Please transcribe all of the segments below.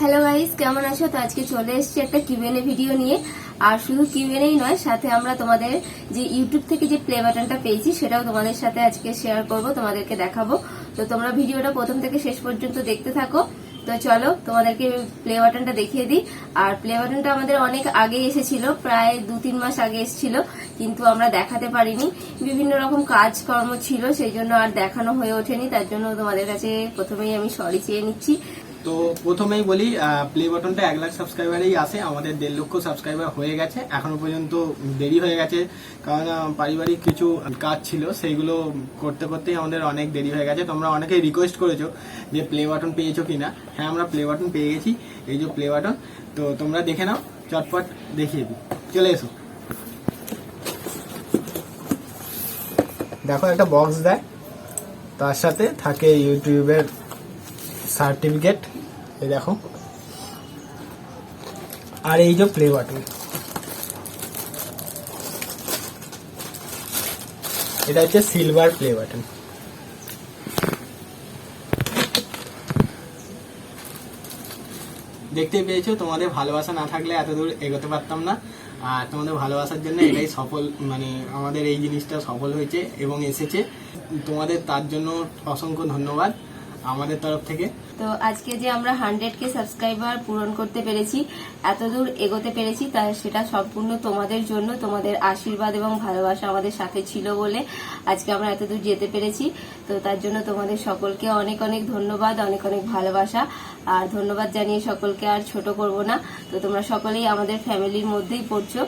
Hello guys কেমন আছো? তো আজকে চলে এসেছি একটা কিউএনএ ভিডিও নিয়ে। আর শুধু কিউএনএই নয়, সাথে আমরা তোমাদের যে ইউটিউব থেকে যে প্লে বাটনটা পেয়েছি, সেটাও তোমাদের সাথে আজকে শেয়ার করব, তোমাদেরকে দেখাবো। তো তোমরা ভিডিওটা প্রথম থেকে শেষ পর্যন্ত দেখতে থাকো। তো চলো, তোমাদেরকে প্লে বাটনটা দেখিয়ে দিই। আর প্লে বাটনটা আমাদের অনেক আগে এসেছিল, প্রায় দু তিন মাস আগে এসেছিল, কিন্তু আমরা দেখাতে পারিনি। বিভিন্ন রকম কাজকর্ম ছিল, সেই জন্য আর দেখানো হয়ে ওঠেনি, তার জন্য তোমাদের কাছে প্রথমেই আমি সরি চেয়ে নিচ্ছি। তো প্রথমেই বলি প্লে বাটনটা এক লাখ সাবস্ক্রাইবারেই আসে আমাদের দেড় লক্ষ সাবস্ক্রাইবার হয়ে গেছে। এখনও পর্যন্ত দেরি হয়ে গেছে, কারণ পারিবারিক কিছু কাজ ছিল, সেইগুলো করতে করতেই আমাদের অনেক দেরি হয়ে গেছে। তোমরা অনেকেই রিকোয়েস্ট করেছ যে প্লে বাটন পেয়েছ কিনা। হ্যাঁ আমরা প্লে বাটন পেয়ে গেছি, এই যে প্লে বাটন তো তোমরা দেখে নাও, চটপট দেখিয়ে দিই। চলে এসো। দেখো, একটা বক্স দেয়, তার সাথে থাকে ইউটিউবের সার্টিফিকেট এই দেখো। আর এই যে প্লে বাটন এটা হচ্ছে সিলভার প্লে বাটন দেখতে পেয়েছ, তোমাদের ভালোবাসা না থাকলে এত দূর এগোতে পারতাম না। আর তোমাদের ভালোবাসার জন্য এটাই সফল মানে আমাদের এই জিনিসটা সফল হয়েছে এবং এসেছে। তোমাদের তার জন্য অসংখ্য ধন্যবাদ। আমাদের তরফ থেকে। তো আজকে যে আমরা হান্ড্রেড কে সাবস্ক্রাইবার পূরণ করতে পেরেছি, এতদূর এগোতে পেরেছি, তা সেটা সম্পূর্ণ তোমাদের জন্য, তোমাদের আশীর্বাদ এবং ভালোবাসা আমাদের সাথে ছিল বলে আজকে আমরা এতদূর যেতে পেরেছি। তো তার জন্য তোমাদের সকলকে অনেক অনেক ধন্যবাদ, অনেক অনেক ভালোবাসা। আর ধন্যবাদ জানিয়ে সকলকে আর ছোট করব না। তো তোমরা সকলেই আমাদের ফ্যামিলির মধ্যেই পড়ছো।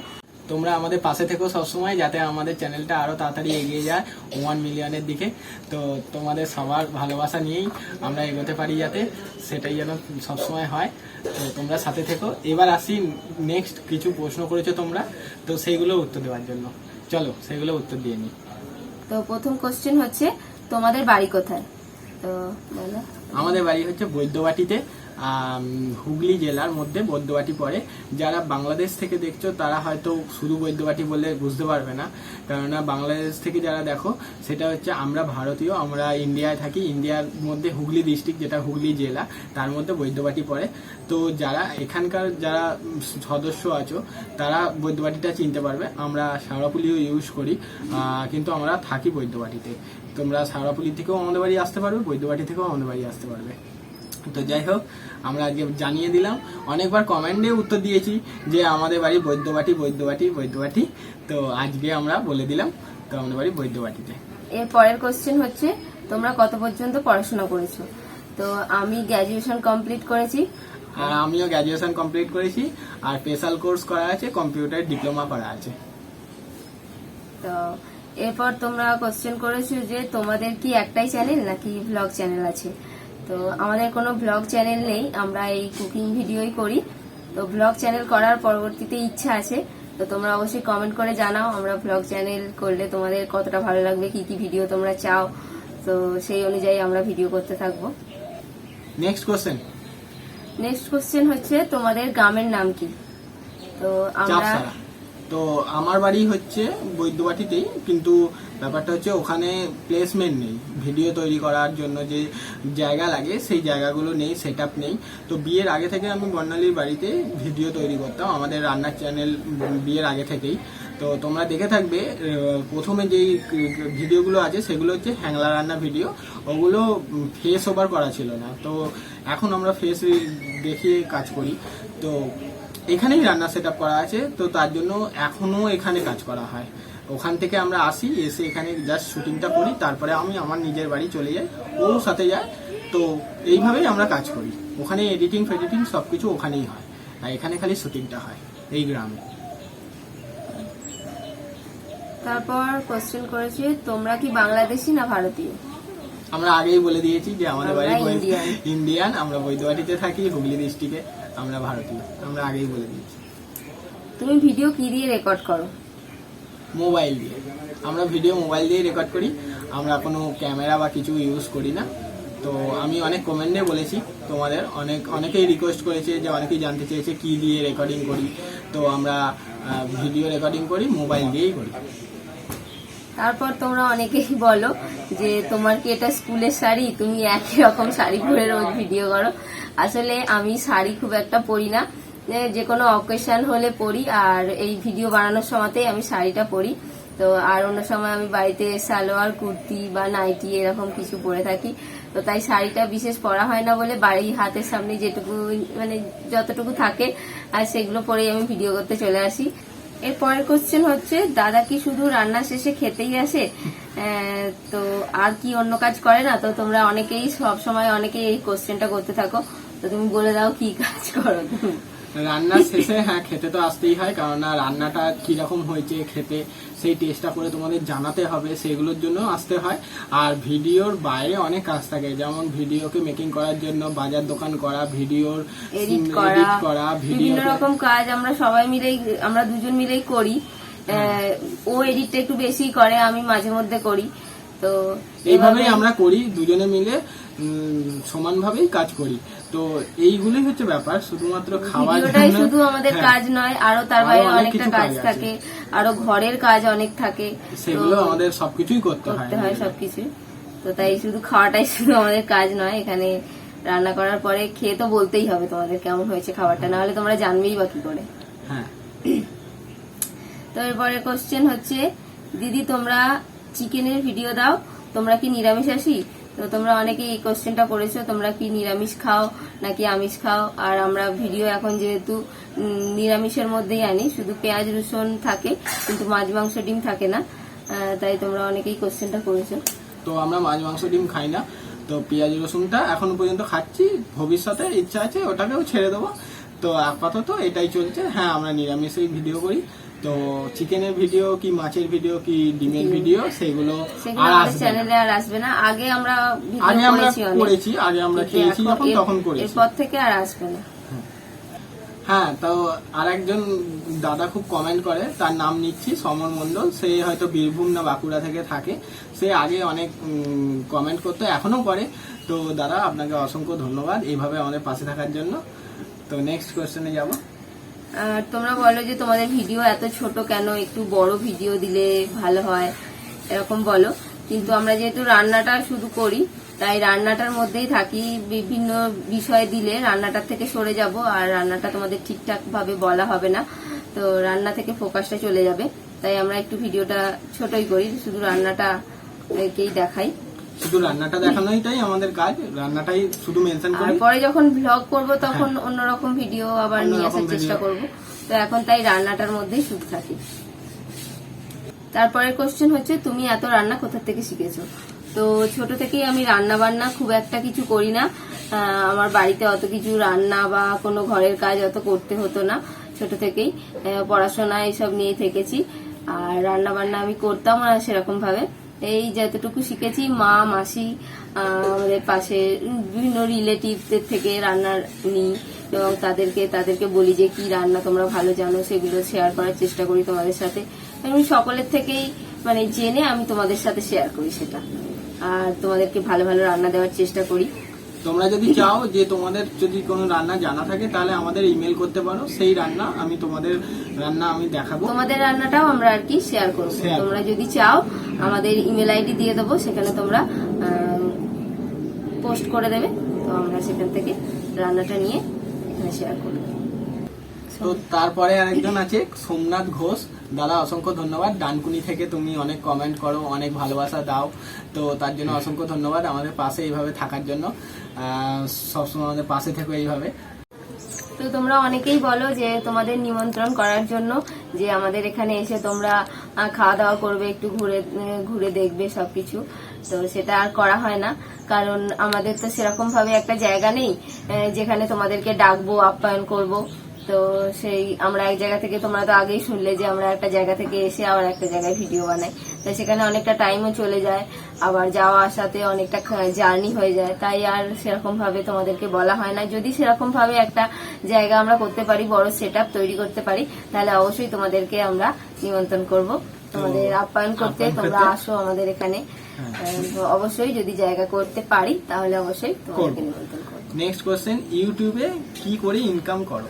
তোমরা আমাদের পাশে থেকো সবসময় যাতে আমাদের চ্যানেলটা আরও তাড়াতাড়ি এগিয়ে যায় ওয়ান মিলিয়নের দিকে। তো তোমাদের সবার ভালোবাসা নিয়েই আমরা এগোতে পারি যাতে সেটাই যেন সবসময় হয়। তো তোমরা সাথে থেকো। এবার আসি নেক্সট কিছু প্রশ্ন করেছ তোমরা তো সেইগুলো উত্তর দেওয়ার জন্য। চলো সেগুলো উত্তর দিয়ে নিই তো প্রথম কোশ্চেন হচ্ছে তোমাদের বাড়ি কোথায়? তো বলো। আমাদের বাড়ি হচ্ছে বৈদ্যবাটিতে। হুগলি জেলার মধ্যে বৈদ্যবাটি পড়ে। যারা বাংলাদেশ থেকে দেখছ, তারা হয়তো শুধু বৈদ্যবাটি বলে বুঝতে পারবে না। কেননা বাংলাদেশ থেকে যারা দেখো, সেটা হচ্ছে আমরা ভারতীয়, আমরা ইন্ডিয়ায় থাকি। ইন্ডিয়ার মধ্যে হুগলি ডিস্ট্রিক্ট যেটা হুগলি জেলা, তার মধ্যে বৈদ্যবাটি পড়ে। তো যারা এখানকার যারা সদস্য আছো, তারা বৈদ্যবাটিটা চিনতে পারবে। আমরা শাওড়াপুলিও ইউজ করি কিন্তু আমরা থাকি বৈদ্যবাটিতে। তোমরা শাওড়াপুলি থেকেও আমাদের বাড়ি আসতে পারবে, বৈদ্যবাটি থেকেও আমাদের বাড়ি আসতে পারবে। তো যাই হোক আমরা আজকে জানিয়ে দিলাম। অনেকবার কমেন্টে উত্তর দিয়েছি যে আমাদের বাড়ি বৈদ্যবাটি বৈদ্যবাটি বৈদ্যবাটি। তো আজকে আমরা বলে দিলাম তো আমাদের বাড়ি বৈদ্যবাটিতে। এর পরের কোশ্চেন হচ্ছে তোমরা কত পর্যন্ত পড়াশোনা করেছ? তো আমি গ্র্যাজুয়েশন কমপ্লিট করেছি। আর আমিও গ্র্যাজুয়েশন কমপ্লিট করেছি। আর স্পেশাল কোর্স করা আছে কম্পিউটার ডিপ্লোমা করা আছে। তো এরপর তোমরা কোশ্চেন করেছ যে তোমাদের কি একটাই চ্যানেল নাকি ব্লগ চ্যানেল আছে? তো আমাদের কোনো ব্লগ চ্যানেল নেই আমরা এই কুকিং ভিডিওই করি। তো ব্লগ চ্যানেল করার পরবর্তীতে ইচ্ছা আছে তো তোমরা অবশ্যই কমেন্ট করে জানাও আমরা ব্লগ চ্যানেল করলে তোমাদের কতটা ভালো লাগবে কি কি ভিডিও তোমরা চাও। তো সেই অনুযায়ী আমরা ভিডিও করতে থাকব। নেক্সট কোশ্চেন নেক্সট কোশ্চেন হচ্ছে তোমাদের গ্রামের নাম কি? তো আমরা তো আমার বাড়ি হচ্ছে বৈদ্যবাটিতেই, কিন্তু ব্যাপারটা হচ্ছে ওখানে প্লেসমেন্ট নেই। ভিডিও তৈরি করার জন্য যে জায়গা লাগে, সেই জায়গাগুলো নেই সেট নেই। তো বিয়ের আগে থেকে আমি বর্ণালীর বাড়িতে ভিডিও তৈরি করতাম, আমাদের রান্নার চ্যানেল বিয়ের আগে থেকেই। তো তোমরা দেখে থাকবে প্রথমে যেই ভিডিওগুলো আছে, সেগুলো হচ্ছে হ্যাংলা রান্না ভিডিও ওগুলো ফেস ওভার করা ছিল না। তো এখন আমরা ফেস দেখিয়ে কাজ করি। তো এখানেই রান্না সেট করা আছে তো তার জন্য এখনও এখানে কাজ করা হয়। ওখান থেকে আমরা আসি এসে এখানে জাস্ট শুটিংটা করি তারপরে আমি আমার নিজের বাড়ি চলে যাই ও সাথে যায়। তো এইভাবেই আমরা কাজ করি। ওখানে এডিটিং ফেডিটিং সব কিছু ওখানেই হয়। আর এখানে খালি শুটিংটা হয় এই গ্রামে। তারপর কোশ্চেন করেছি তোমরা কি বাংলাদেশি না ভারতীয়? আমরা আগেই বলে দিয়েছি যে আমাদের বাড়ি ইন্ডিয়ান। ইন্ডিয়ান আমরা বৈদ্যবাটিতে থাকি হুগলি ডিস্ট্রিক্টে আমরা ভারতীয় আমরা আগেই বলে দিয়েছি। তুমি ভিডিও কি দিয়ে রেকর্ড করো? মোবাইল দিয়ে। আমরা ভিডিও মোবাইল দিয়ে রেকর্ড করি। আমরা কোনো ক্যামেরা বা কিছু ইউজ করি না। তো আমি অনেক কমেন্টে বলেছি তোমাদের। অনেক অনেকেই রিকোয়েস্ট করেছে যে অনেকেই জানতে চেয়েছে কি দিয়ে রেকর্ডিং করি। তো আমরা ভিডিও রেকর্ডিং করি মোবাইল দিয়েই করি। তারপর তোমরা অনেকেই বলো যে, তোমার কি এটা স্কুলের শাড়ি? তুমি একই রকম শাড়ি পরে রোজ ভিডিও করো? আসলে আমি শাড়ি খুব একটা পরি না। যে- কোনো অকেশন হলে পরি, আর এই ভিডিও বানানোর সময়তেই আমি শাড়িটা পরি। তো, আর অন্য সময় আমি বাড়িতে সালোয়ার, কুর্তি বা নাইটি এরকম কিছু পরে থাকি। তো তাই শাড়িটা বিশেষ পরা হয় না বলে বাড়ির হাতের সামনে যেটুকু মানে যতটুকু থাকে, আর সেগুলো পরেই আমি ভিডিও করতে চলে আসি। এর পরের কোশ্চেন হচ্ছে, দাদা কি শুধু রান্না শেষে খেতেই আসে? তো আর কি অন্য কাজ করে না? তো তোমরা অনেকেই সব সময় অনেকেই এই কোশ্চেনটা করতে থাকো। তো তুমি বলে দাও কি কাজ করো তুমি? রান্নার শেষে হ্যাঁ খেতে তো আসতেই হয় কারণ না রান্নাটা কীরকম হয়েছে খেতে সেই টেস্টটা করে তোমাদের জানাতে হবে সেগুলোর জন্য আসতে হয়। আর ভিডিওর বাইরে অনেক কাজ থাকে যেমন ভিডিওকে মেকিং করার জন্য বাজার দোকান করা ভিডিওর এডিট করা বিভিন্ন রকম কাজ আমরা সবাই মিলেই আমরা দুজন মিলেই করি। ও এডিটটা একটু বেশি করে আমি মাঝে মধ্যে করি তো এইভাবেই আমরা করি দুজনে মিলে সমানভাবেই কাজ করি। তো এইগুলোই হচ্ছে ব্যাপার শুধুমাত্র খাওয়ার ভিডিওটাই শুধু আমাদের হ্যাঁ, কাজ নয় আরও তার বাইরে অনেকটা কাজ থাকে আরও ঘরের কাজ অনেক থাকে সেগুলো আমাদের সবকিছুই করতে হয় করতে হয় সবকিছু। তো তাই শুধু খাওয়াটাই শুধু আমাদের কাজ নয় এখানে রান্না করার পরে খেয়ে তো বলতেই হবে তোমাদের কেমন হয়েছে খাবারটা না হলে তোমরা জানবেই বা কি করে। হ্যাঁ। তো এরপরে কোশ্চেন হচ্ছে দিদি তোমরা চিকেনের ভিডিও দাও তোমরা কি নিরামিষ আসি তো তোমরা অনেকে এই কোশ্চেনটা করেছ, তোমরা কি নিরামিষ খাও নাকি আমিষ খাও? আর আমরা ভিডিও এখন যেহেতু নিরামিষের মধ্যেই আনি, শুধু পেঁয়াজ, রসুন থাকে, কিন্তু মাছ, মাংস, ডিম থাকে না। তাই তোমরা অনেকেই কোশ্চেনটা করেছ। তো আমরা মাছ, মাংস, ডিম খাই না। তো পেঁয়াজ, রসুনটা এখনও পর্যন্ত খাচ্ছি, ভবিষ্যতে ইচ্ছা আছে ওটাকেও ছেড়ে দেবো। তো আপাতত এটাই চলছে। হ্যাঁ আমরা নিরামিষেই ভিডিও করি। তো চিকেনের ভিডিও কি মাছের ভিডিও কি ডিমের ভিডিও সেগুলো আর। চ্যানেলে আর আসবে না। আগে আমরা আগে আমরা করেছি আগে আমরা খেয়েছি যখন তখন করেছি। এরপর থেকে আর আসবে না। হ্যাঁ তো আর একজন দাদা খুব কমেন্ট করে তার নাম নিচ্ছি সমর মণ্ডল। সে হয়তো বীরভূম না বাঁকুড়া থেকে থাকে। সে আগে অনেক কমেন্ট করতো এখনও করে। তো দাদা আপনাকে অসংখ্য ধন্যবাদ এইভাবে আমাদের পাশে থাকার জন্য। তো নেক্সট কোয়েশ্চেনে যাব। আর তোমরা বলো যে তোমাদের ভিডিও এত ছোট কেন? একটু বড় ভিডিও দিলে ভালো হয়, এরকম বলো। কিন্তু আমরা যেহেতু রান্নাটা শুধু করি, তাই রান্নাটার মধ্যেই থাকি বিভিন্ন বিষয় দিলে রান্নাটার থেকে সরে যাব, আর রান্নাটা তোমাদের ঠিকঠাক ভাবে বলা হবে না। তো রান্না থেকে ফোকাসটা চলে যাবে। তাই আমরা একটু ভিডিওটা ছোটই করি, শুধু রান্নাটা কেই দেখাই। শুধু রান্নাটা দেখানোইটাই আমাদের কাজ রান্নাটাই শুধু মেনশন করি। পরে যখন ব্লগ করব তখন অন্যরকম ভিডিও আবার নিয়ে আসার চেষ্টা। করব। তো এখন তাই রান্নাটার মধ্যেই সুখ থাকি। তারপরের কোশ্চেন হচ্ছে তুমি এত রান্না কোথা থেকে শিখেছো? তো ছোট থেকেই আমি রান্না বান্না খুব একটা কিছু করি না। আমার বাড়িতে অত কিছু রান্না বা কোনো ঘরের কাজ অত করতে হতো না ছোট থেকেই। পড়াশোনা এইসব নিয়ে থেকেছি। আর রান্না বান্না আমি করতাম না সেরকম ভাবে এই যতটুকু শিখেছি মা মাসি আমাদের পাশে বিভিন্ন রিলেটিভদের থেকে রান্নার নিই এবং তাদেরকে তাদেরকে বলি যে কি রান্না তোমরা ভালো জানো সেগুলো শেয়ার করার চেষ্টা করি তোমাদের সাথে। আমি সকলের থেকেই মানে জেনে আমি তোমাদের সাথে শেয়ার করি সেটা। আর তোমাদেরকে ভালো ভালো রান্না দেওয়ার চেষ্টা করি। তোমরা যদি চাও যে তোমাদের যদি কোনো রান্না জানা থাকে তাহলে আমাদের ইমেল করতে পারো। সেই রান্না আমি তোমাদের রান্না আমি দেখাবো। তোমাদের রান্নাটাও আমরা আর কি শেয়ার করব। তোমরা যদি চাও আমাদের ইমেল আইডি দিয়ে দেবো সেখানে তোমরা পোস্ট করে দেবে। তো আমরা সেখান থেকে রান্নাটা নিয়ে এখানে শেয়ার করব। তো তারপরে আরেকজন আছে সোমনাথ ঘোষ। দাদা অসংখ্য ধন্যবাদ। ডানকুনি থেকে তুমি অনেক কমেন্ট করো অনেক ভালোবাসা দাও। তো তার জন্য অসংখ্য ধন্যবাদ আমাদের পাশে এইভাবে থাকার জন্য। সবসময় আমাদের পাশে থেকো এইভাবে। তো তোমরা অনেকেই বলো যে তোমাদের নিমন্ত্রণ করার জন্য যে আমাদের এখানে এসে তোমরা খাওয়া দাওয়া করবে, একটু ঘুরে ঘুরে দেখবে সবকিছু। তো সেটা আর করা হয় না। কারণ আমাদের তো সেরকম ভাবে একটা জায়গা নেই যেখানে তোমাদেরকে ডাকবো, আপ্যায়ন করব। তো সেই আমরা এক জায়গা থেকে তোমরা তো আগেই শুনলে যে আমরা একটা জায়গা থেকে এসে আবার একটা জায়গায় ভিডিও বানাই। তো সেখানে অনেকটা টাইমও চলে যায় আবার যাওয়া আসাতে অনেকটা জার্নি হয়ে যায়। তাই আর সেরকম ভাবে তোমাদেরকে বলা হয় না। যদি সেরকম ভাবে একটা জায়গা আমরা করতে পারি বড় সেট তৈরি করতে পারি তাহলে অবশ্যই তোমাদেরকে আমরা নিমন্ত্রণ করব। তোমাদের আপ্যায়ন করতে তোমরা আসো আমাদের এখানে। হ্যাঁ। অবশ্যই যদি জায়গা করতে পারি তাহলে অবশ্যই তোমাদেরকে নিমন্ত্রণ করব। নেক্সট কোয়েশ্চেন ইউটিউবে কি করে ইনকাম করো?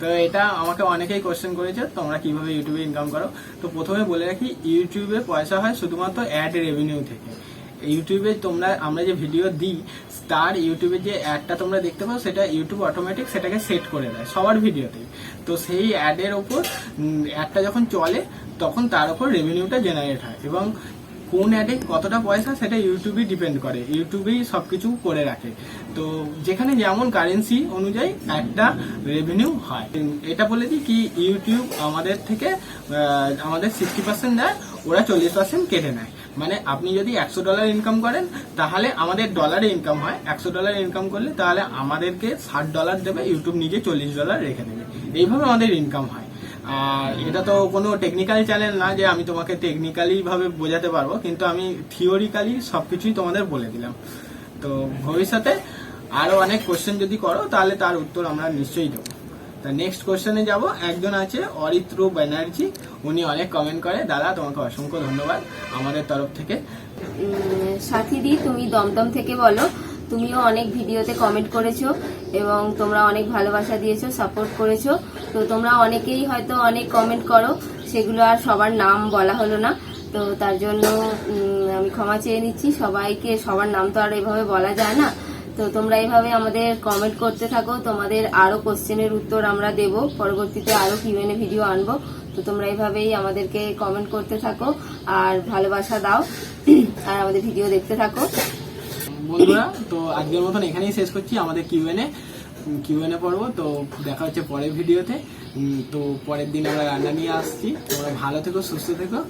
তো এটা আমাকে অনেকেই কোশ্চেন করেছে, তোমরা কীভাবে ইউটিউবে ইনকাম করো? তো প্রথমে বলে রাখি ইউটিউবে পয়সা হয় শুধুমাত্র অ্যাড রেভিনিউ থেকে। ইউটিউবে তোমরা, আমরা যে ভিডিও দিই, তার ইউটিউবে যে অ্যাডটা তোমরা দেখতে পাও, সেটা ইউটিউব অটোমেটিক সেটাকে সেট করে দেয় সবার ভিডিওতেই তো সেই অ্যাডের ওপর অ্যাডটা যখন চলে, তখন তার উপর রেভিনিউটা জেনারেট হয় এবং কোন অ্যাডে কতটা পয়সা সেটা ইউটিউবই ডিপেন্ড করে। ইউটিউবেই সব কিছু করে রাখে। তো যেখানে যেমন কারেন্সি অনুযায়ী একটা রেভিনিউ হয়। এটা বলে দিই কি ইউটিউব আমাদের থেকে আমাদের সিক্সটি পার্সেন্ট দেয়, ওরা চল্লিশ পার্সেন্ট কেটে নেয়। মানে আপনি যদি একশো ডলার ইনকাম করেন, তাহলে আমাদের ডলারে ইনকাম হয়। একশো ডলার ইনকাম করলে তাহলে আমাদেরকে ষাট ডলার দেবে ইউটিউব নিজে চল্লিশ ডলার রেখে দেবে। এইভাবে আমাদের ইনকাম হয়। এটা তো কোনো টেকনিক্যাল চ্যানেল না যে আমি তোমাকে টেকনিক্যালি ভাবে বোঝাতে পারব কিন্তু আমি থিওরিক্যালি সবকিছুই তোমাদের বলে দিলাম। তো ভবিষ্যতে আরও অনেক কোশ্চেন যদি করো তাহলে তার উত্তর আমরা নিশ্চয়ই দেবো। তা নেক্সট কোশ্চেনে যাব। একজন আছে অরিত্র ব্যানার্জি উনি অনেক কমেন্ট করে। দাদা তোমাকে অসংখ্য ধন্যবাদ আমাদের তরফ থেকে। উম, সাথীদি তুমি দমদম থেকে বলো। তুমিও অনেক ভিডিওতে কমেন্ট করেছ এবং তোমরা অনেক ভালোবাসা দিয়েছ সাপোর্ট করেছ। তো তোমরা অনেকেই হয়তো অনেক কমেন্ট করো, সেগুলো আর সবার নাম বলা হলো না। তো তার জন্য আমি ক্ষমা চেয়ে নিচ্ছি। সবাইকে, সবার নাম তো আর এভাবে বলা যায় না। তো তোমরা এইভাবে আমাদের কমেন্ট করতে থাকো। তোমাদের আরও কোশ্চেনের উত্তর আমরা দেব। পরবর্তীতে আরও কিউএনএ ভিডিও আনব। তো তোমরা এইভাবেই আমাদেরকে কমেন্ট করতে থাকো। আর ভালোবাসা দাও। আর আমাদের ভিডিও দেখতে থাকো। বন্ধুরা তো আজকের মতন এখানেই শেষ করছি। আমাদের কিউএনএ কিউএনএ পড়ব তো দেখা হচ্ছে পরের ভিডিওতে। তো পরের দিন আমরা রান্না নিয়ে আসছি। তোমরা ভালো থেকো সুস্থ থেকো।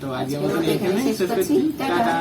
তো আজকের মতন এখানেই শেষ করছি। টাটা।